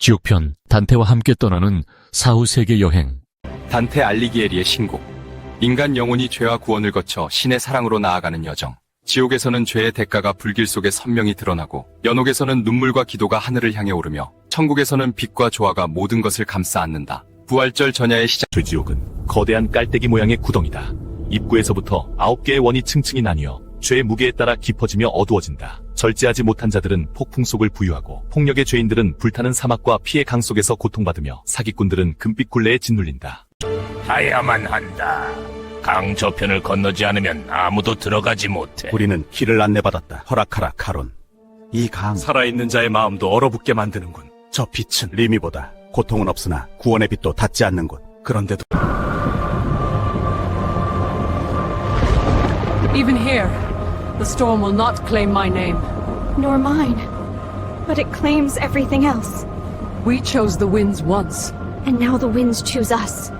지옥편 단테와 함께 떠나는 사후 세계 여행 단테 알리기에리의 신곡. 인간 영혼이 죄와 구원을 거쳐 신의 사랑으로 나아가는 여정. 지옥에서는 죄의 대가가 불길 속에 선명히 드러나고, 연옥에서는 눈물과 기도가 하늘을 향해 오르며, 천국에서는 빛과 조화가 모든 것을 감싸 안는다. 부활절 전야의 시작. 죄지옥은 거대한 깔때기 모양의 구덩이다. 입구에서부터 아홉 개의 원이 층층이 나뉘어 죄의 무게에 따라 깊어지며 어두워진다. 절제하지 못한 자들은 폭풍 속을 부유하고 폭력의 죄인들은 불타는 사막과 피해 강 속에서 고통받으며 사기꾼들은 금빛 굴레에 짓눌린다. 가야만 한다. 강 저편을 건너지 않으면 아무도 들어가지 못해. 우리는 길을 안내받았다. 허락하라, 카론. 이 강, 살아있는 자의 마음도 얼어붙게 만드는군. 저 빛은 리미보다 고통은 없으나 구원의 빛도 닿지 않는 곳. 그런데도 Even here, the storm will not claim my name. nor mine. But it claims everything else. We chose the winds once. And now the winds choose us.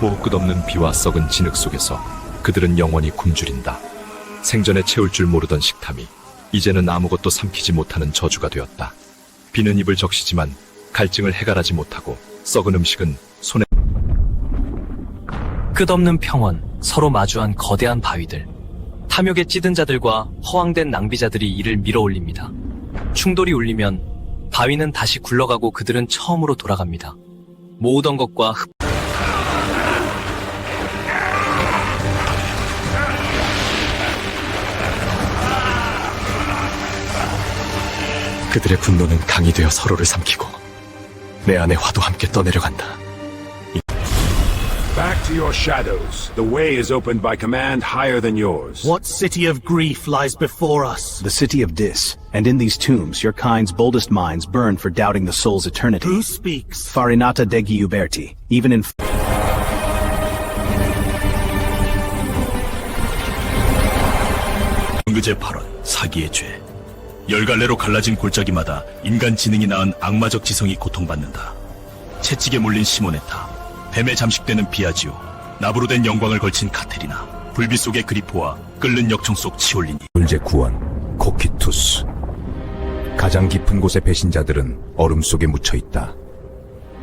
보호 끝없는 비와 썩은 진흙 속에서 그들은 영원히 굶주린다. 생전에 채울 줄 모르던 식탐이 이제는 아무것도 삼키지 못하는 저주가 되었다. 비는 입을 적시지만 갈증을 해결하지 못하고 썩은 음식은 손에 끝없는 평원, 서로 마주한 거대한 바위들. 탐욕에 찌든 자들과 허황된 낭비자들이 이를 밀어올립니다. 충돌이 울리면 바위는 다시 굴러가고 그들은 처음으로 돌아갑니다. 모으던 것과 흡 그들의 분노는 강이 되어 서로를 삼키고 내 안의 화도 함께 떠내려간다. Back to your shadows. The way is opened by command higher than yours. What city of grief lies before us? the city of Dis, and in these tombs your kind's boldest minds burn for doubting the soul's eternity. Who speaks? Farinata degli Uberti, even in 은그제 8원 사기의 죄. 열갈래로 갈라진 골짜기마다 인간 지능이 낳은 악마적 지성이 고통받는다. 채찍에 몰린 시모네타, 뱀에 잠식되는 비아지오, 나부로 된 영광을 걸친 카테리나, 불빛 속의 그리포와 끓는 역청 속 치올리니. 문제 구원 코키투스 가장 깊은 곳의 배신자들은 얼음 속에 묻혀 있다.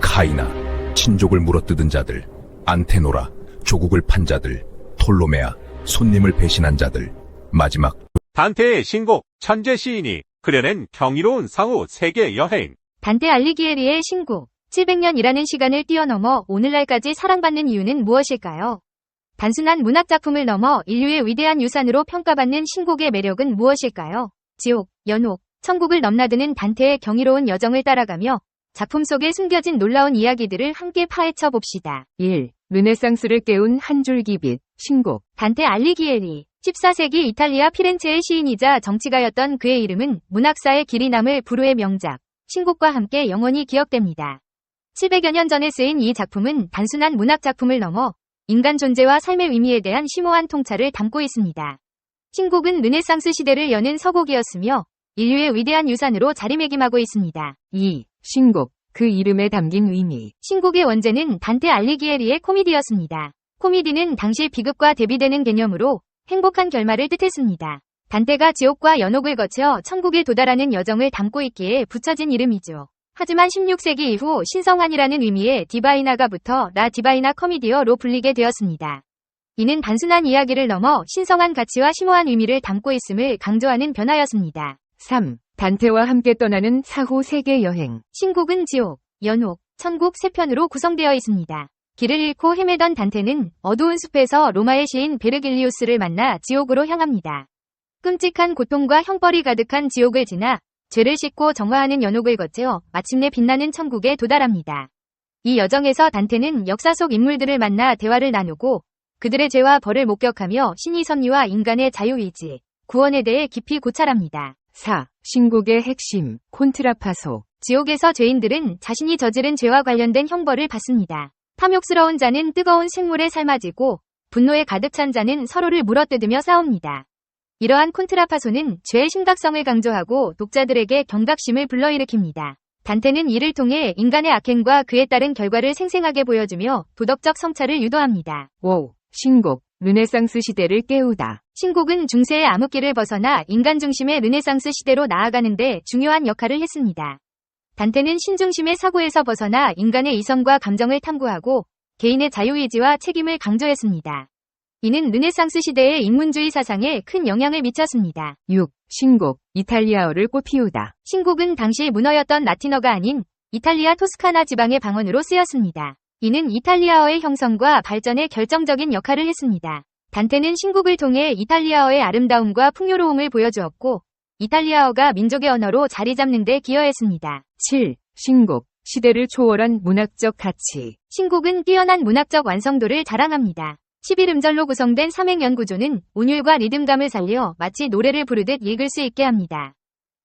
카이나 친족을 물어뜯은 자들, 안테노라 조국을 판 자들, 톨로메아 손님을 배신한 자들, 마지막 단테의 신곡 천재 시인이 그려낸 경이로운 상호 세계 여행. 단테 알리기에리의 신곡 700년이라는 시간을 뛰어넘어 오늘날까지 사랑받는 이유는 무엇일까요? 단순한 문학작품을 넘어 인류의 위대한 유산으로 평가받는 신곡의 매력은 무엇일까요? 지옥, 연옥, 천국을 넘나드는 단테의 경이로운 여정을 따라가며 작품 속에 숨겨진 놀라운 이야기들을 함께 파헤쳐 봅시다. 1. 르네상스를 깨운 한 줄기 빛. 신곡. 단테 알리기에리 14세기 이탈리아 피렌체의 시인이자 정치가였던 그의 이름은 문학사의 길이 남을 불후의 명작 신곡과 함께 영원히 기억됩니다. 700여 년 전에 쓰인 이 작품은 단순한 문학 작품을 넘어 인간 존재와 삶의 의미에 대한 심오한 통찰을 담고 있습니다. 신곡은 르네상스 시대를 여는 서곡이었으며 인류의 위대한 유산으로 자리매김하고 있습니다. 2. 신곡. 그 이름에 담긴 의미. 신곡의 원제는 단테 알리기에리의 코미디였습니다. 코미디는 당시 비극과 대비되는 개념으로 행복한 결말을 뜻했습니다. 단테가 지옥과 연옥을 거쳐 천국에 도달하는 여정을 담고 있기에 붙여진 이름이죠. 하지만 16세기 이후 신성한이라는 의미의 디바이나가 붙어 라 디바이나 커미디어로 불리게 되었습니다. 이는 단순한 이야기를 넘어 신성한 가치와 심오한 의미를 담고 있음을 강조하는 변화였습니다. 3. 단테와 함께 떠나는 사후 세계 여행. 신곡은 지옥, 연옥, 천국 세 편으로 구성되어 있습니다. 길을 잃고 헤매던 단테는 어두운 숲에서 로마의 시인 베르길리우스를 만나 지옥으로 향합니다. 끔찍한 고통과 형벌이 가득한 지옥을 지나 죄를 씻고 정화하는 연옥을 거쳐 마침내 빛나는 천국에 도달합니다. 이 여정에서 단테는 역사 속 인물들을 만나 대화를 나누고 그들의 죄와 벌을 목격하며 신의 섭리와 인간의 자유의지, 구원에 대해 깊이 고찰합니다. 4. 신곡의 핵심. 콘트라파소. 지옥에서 죄인들은 자신이 저지른 죄와 관련된 형벌을 받습니다. 탐욕스러운 자는 뜨거운 생물에 삶아지고 분노에 가득 찬 자는 서로를 물어뜯으며 싸웁니다. 이러한 콘트라파소는 죄의 심각성을 강조하고 독자들에게 경각심을 불러일으킵니다. 단테는 이를 통해 인간의 악행과 그에 따른 결과를 생생하게 보여주며 도덕적 성찰을 유도합니다. 5. 신곡. 르네상스 시대를 깨우다. 신곡은 중세의 암흑기를 벗어나 인간 중심의 르네상스 시대로 나아가는데 중요한 역할을 했습니다. 단테는 신중심의 사고에서 벗어나 인간의 이성과 감정을 탐구하고 개인의 자유의지와 책임을 강조했습니다. 이는 르네상스 시대의 인문주의 사상에 큰 영향을 미쳤습니다. 6. 신곡, 이탈리아어를 꽃피우다. 신곡은 당시 문어였던 라틴어가 아닌 이탈리아 토스카나 지방의 방언으로 쓰였습니다. 이는 이탈리아어의 형성과 발전에 결정적인 역할을 했습니다. 단테는 신곡을 통해 이탈리아어의 아름다움과 풍요로움을 보여주었고, 이탈리아어가 민족의 언어로 자리 잡는 데 기여했습니다. 7. 신곡, 시대를 초월한 문학적 가치. 신곡은 뛰어난 문학적 완성도를 자랑합니다. 11음절로 구성된 삼행연 구조는 운율과 리듬감을 살려 마치 노래를 부르듯 읽을 수 있게 합니다.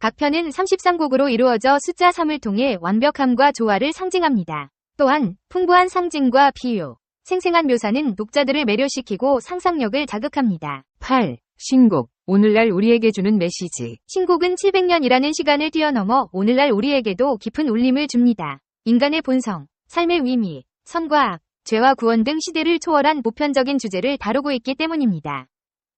각 편은 33곡으로 이루어져 숫자 3을 통해 완벽함과 조화를 상징합니다. 또한 풍부한 상징과 비유, 생생한 묘사는 독자들을 매료시키고 상상력을 자극합니다. 8. 신곡, 오늘날 우리에게 주는 메시지. 신곡은 700년이라는 시간을 뛰어넘어 오늘날 우리에게도 깊은 울림을 줍니다. 인간의 본성, 삶의 의미, 선과 악, 죄와 구원 등 시대를 초월한 보편적인 주제를 다루고 있기 때문입니다.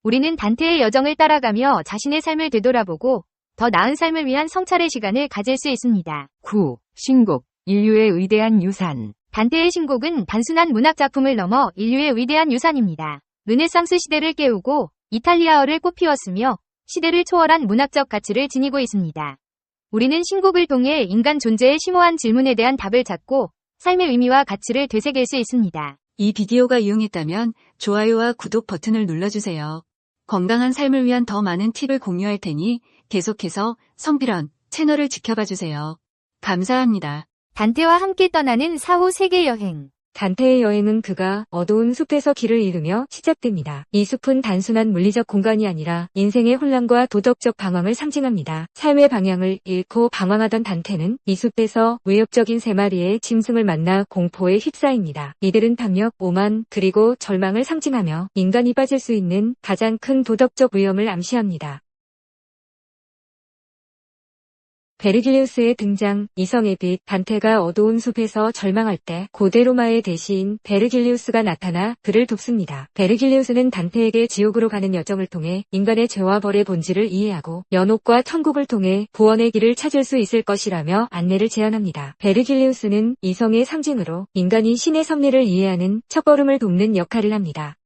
우리는 단테의 여정을 따라가며 자신의 삶을 되돌아보고 더 나은 삶을 위한 성찰의 시간을 가질 수 있습니다. 9. 신곡, 인류의 위대한 유산. 단테의 신곡은 단순한 문학 작품을 넘어 인류의 위대한 유산입니다. 르네상스 시대를 깨우고 이탈리아어를 꽃피웠으며 시대를 초월한 문학적 가치를 지니고 있습니다. 우리는 신곡을 통해 인간 존재의 심오한 질문에 대한 답을 찾고 삶의 의미와 가치를 되새길 수 있습니다. 이 비디오가 유용했다면 좋아요와 구독 버튼을 눌러주세요. 건강한 삶을 위한 더 많은 팁을 공유할 테니 계속해서 성비런 채널을 지켜봐 주세요. 감사합니다. 단테와 함께 떠나는 사후 세계 여행. 단테의 여행은 그가 어두운 숲에서 길을 잃으며 시작됩니다. 이 숲은 단순한 물리적 공간이 아니라 인생의 혼란과 도덕적 방황을 상징합니다. 삶의 방향을 잃고 방황하던 단테는 이 숲에서 위협적인 세 마리의 짐승을 만나 공포에 휩싸입니다. 이들은 탐욕, 오만, 그리고 절망을 상징하며 인간이 빠질 수 있는 가장 큰 도덕적 위험을 암시합니다. 베르길리우스의 등장, 이성의 빛, 단테가 어두운 숲에서 절망할 때 고대 로마의 대시인 베르길리우스가 나타나 그를 돕습니다. 베르길리우스는 단테에게 지옥으로 가는 여정을 통해 인간의 죄와 벌의 본질을 이해하고 연옥과 천국을 통해 구원의 길을 찾을 수 있을 것이라며 안내를 제안합니다. 베르길리우스는 이성의 상징으로 인간이 신의 섭리를 이해하는 첫걸음을 돕는 역할을 합니다.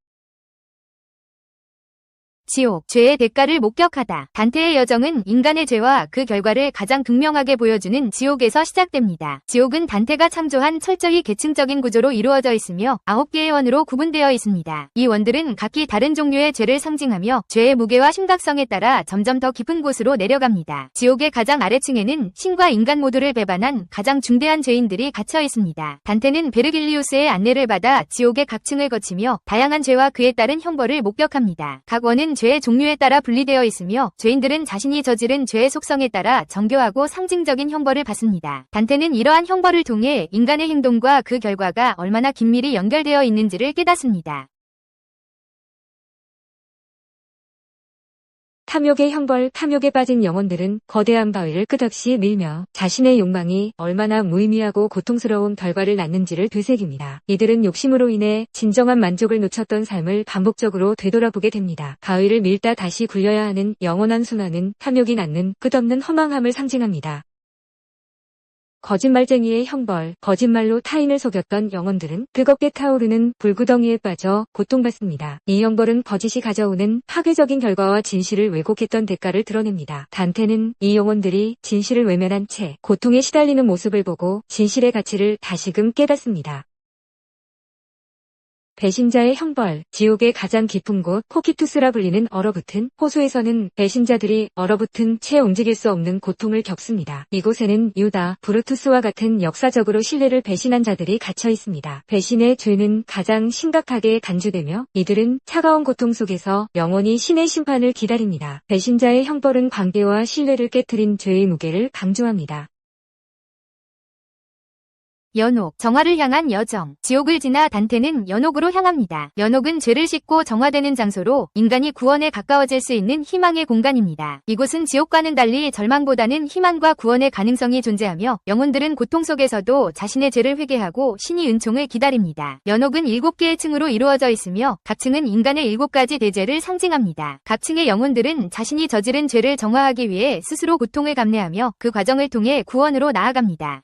지옥, 죄의 대가를 목격하다. 단테의 여정은 인간의 죄와 그 결과를 가장 극명하게 보여주는 지옥에서 시작됩니다. 지옥은 단테가 창조한 철저히 계층적인 구조로 이루어져 있으며 아홉 개의 원으로 구분되어 있습니다. 이 원들은 각기 다른 종류의 죄를 상징하며 죄의 무게와 심각성에 따라 점점 더 깊은 곳으로 내려갑니다. 지옥의 가장 아래층에는 신과 인간 모두를 배반한 가장 중대한 죄인들이 갇혀 있습니다. 단테는 베르길리우스의 안내를 받아 지옥의 각 층을 거치며 다양한 죄와 그에 따른 형벌을 목격합니다. 각 원은 죄의 종류에 따라 분리되어 있으며 죄인들은 자신이 저지른 죄의 속성에 따라 정교하고 상징적인 형벌을 받습니다. 단테는 이러한 형벌을 통해 인간의 행동과 그 결과가 얼마나 긴밀히 연결되어 있는지를 깨닫습니다. 탐욕의 형벌, 탐욕에 빠진 영혼들은 거대한 바위를 끝없이 밀며 자신의 욕망이 얼마나 무의미하고 고통스러운 결과를 낳는지를 되새깁니다. 이들은 욕심으로 인해 진정한 만족을 놓쳤던 삶을 반복적으로 되돌아보게 됩니다. 바위를 밀다 다시 굴려야 하는 영원한 순환은 탐욕이 낳는 끝없는 허망함을 상징합니다. 거짓말쟁이의 형벌, 거짓말로 타인을 속였던 영혼들은 뜨겁게 타오르는 불구덩이에 빠져 고통받습니다. 이 형벌은 거짓이 가져오는 파괴적인 결과와 진실을 왜곡했던 대가를 드러냅니다. 단테는 이 영혼들이 진실을 외면한 채 고통에 시달리는 모습을 보고 진실의 가치를 다시금 깨닫습니다. 배신자의 형벌, 지옥의 가장 깊은 곳, 코키투스라 불리는 얼어붙은 호수에서는 배신자들이 얼어붙은 채 움직일 수 없는 고통을 겪습니다. 이곳에는 유다, 브루투스와 같은 역사적으로 신뢰를 배신한 자들이 갇혀 있습니다. 배신의 죄는 가장 심각하게 간주되며 이들은 차가운 고통 속에서 영원히 신의 심판을 기다립니다. 배신자의 형벌은 관계와 신뢰를 깨뜨린 죄의 무게를 강조합니다. 연옥, 정화를 향한 여정. 지옥을 지나 단테는 연옥으로 향합니다. 연옥은 죄를 씻고 정화되는 장소로 인간이 구원에 가까워질 수 있는 희망의 공간입니다. 이곳은 지옥과는 달리 절망보다는 희망과 구원의 가능성이 존재하며 영혼들은 고통 속에서도 자신의 죄를 회개하고 신이 은총을 기다립니다. 연옥은 일곱 개의 층으로 이루어져 있으며 각 층은 인간의 일곱 가지 대죄를 상징합니다. 각 층의 영혼들은 자신이 저지른 죄를 정화하기 위해 스스로 고통을 감내하며 그 과정을 통해 구원으로 나아갑니다.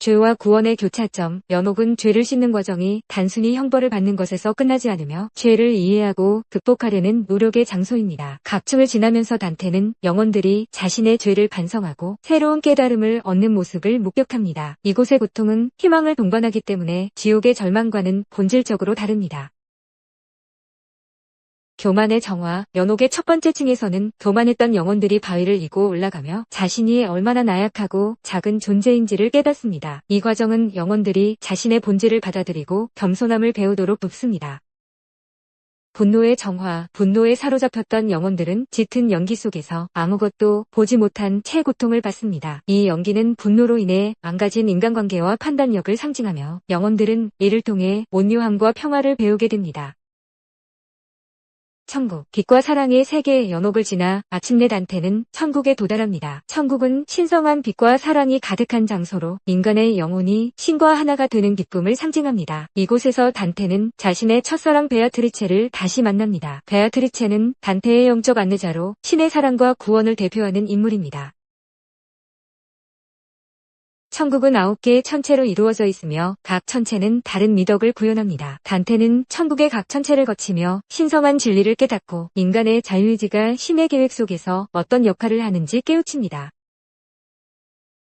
죄와 구원의 교차점, 연옥은 죄를 씻는 과정이 단순히 형벌을 받는 것에서 끝나지 않으며 죄를 이해하고 극복하려는 노력의 장소입니다. 각층을 지나면서 단테는 영혼들이 자신의 죄를 반성하고 새로운 깨달음을 얻는 모습을 목격합니다. 이곳의 고통은 희망을 동반하기 때문에 지옥의 절망과는 본질적으로 다릅니다. 교만의 정화, 연옥의 첫 번째 층에서는 교만했던 영혼들이 바위를 이고 올라가며 자신이 얼마나 나약하고 작은 존재인지를 깨닫습니다. 이 과정은 영혼들이 자신의 본질을 받아들이고 겸손함을 배우도록 돕습니다. 분노의 정화, 분노에 사로잡혔던 영혼들은 짙은 연기 속에서 아무것도 보지 못한 채 고통을 받습니다. 이 연기는 분노로 인해 망가진 인간관계와 판단력을 상징하며 영혼들은 이를 통해 온유함과 평화를 배우게 됩니다. 천국, 빛과 사랑의 세계의 연옥을 지나 마침내 단테는 천국에 도달합니다. 천국은 신성한 빛과 사랑이 가득한 장소로 인간의 영혼이 신과 하나가 되는 기쁨을 상징합니다. 이곳에서 단테는 자신의 첫사랑 베아트리체를 다시 만납니다. 베아트리체는 단테의 영적 안내자로 신의 사랑과 구원을 대표하는 인물입니다. 천국은 아홉 개의 천체로 이루어져 있으며 각 천체는 다른 미덕을 구현합니다. 단테는 천국의 각 천체를 거치며 신성한 진리를 깨닫고 인간의 자유의지가 신의 계획 속에서 어떤 역할을 하는지 깨우칩니다.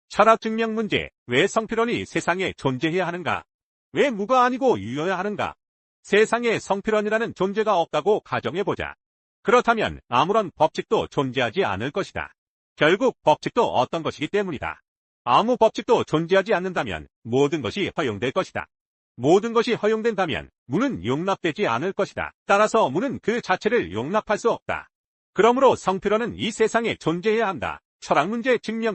철학 증명 문제. 왜 성필원이 세상에 존재해야 하는가? 왜 무가 아니고 유여야 하는가? 세상에 성필원이라는 존재가 없다고 가정해보자. 그렇다면 아무런 법칙도 존재하지 않을 것이다. 결국 법칙도 어떤 것이기 때문이다. 아무 법칙도 존재하지 않는다면 모든 것이 허용될 것이다. 모든 것이 허용된다면 무는 용납되지 않을 것이다. 따라서 무는 그 자체를 용납할 수 없다. 그러므로 성필원은 이 세상에 존재해야 한다. 철학 문제 증명